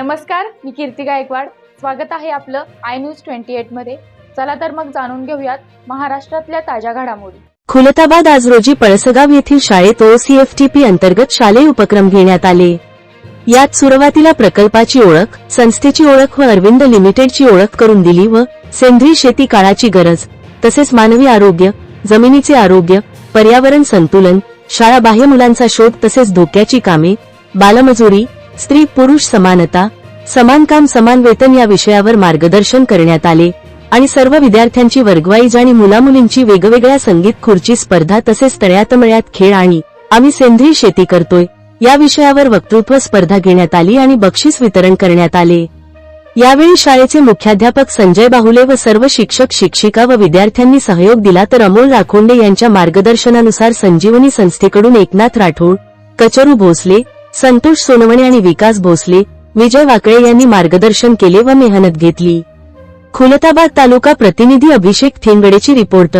नमस्कार मी कीर्ती गायकवाड. स्वागत आहे आपलं आय न्यूज ट्वेंटी एटमध्ये. चला तर मग जाणून घेऊयात महाराष्ट्रातल्या ताज्या घडामोडी. खुलताबाद आज रोजी पळसगाव येथील शाळेत ओसीएफटीपी अंतर्गत शालेय उपक्रम घेण्यात आले. यात सुरुवातीला प्रकल्पाची ओळख संस्थेची ओळख व अरविंद लिमिटेडची ओळख करून दिली व सेंद्रिय शेती काळाची गरज तसेच मानवी आरोग्य जमिनीचे आरोग्य पर्यावरण संतुलन शाळा बाह्य मुलांचा शोध तसेच धोक्याची कामे बालमजुरी स्त्री पुरुष समानता समान काम समान वेतन या विषयावर मार्गदर्शन करण्यात आले आणि सर्व विद्यार्थ्यांची वर्गवाईज आणि मुलामुलींची वेगवेगळ्या संगीत खुर्ची स्पर्धा तसेच तळ्यातमळ्यात खेळ आणि आम्ही सेंद्रिय शेती करतोय या विषयावर वक्तृत्व स्पर्धा घेण्यात आली आणि बक्षीस वितरण करण्यात आले. यावेळी शाळेचे मुख्याध्यापक संजय बाहुले व सर्व शिक्षक शिक्षिका व विद्यार्थ्यांनी सहयोग दिला तर अमोल राखोंडे यांच्या मार्गदर्शनानुसार संजीवनी संस्थेकडून एकनाथ राठोड कचरू भोसले संतोष सोनवणे आणि विकास भोसले विजय वाकळे यांनी मार्गदर्शन केले व मेहनत घेतली. खुलताबाद तालुका प्रतिनिधी अभिषेक ठेंगडेची रिपोर्ट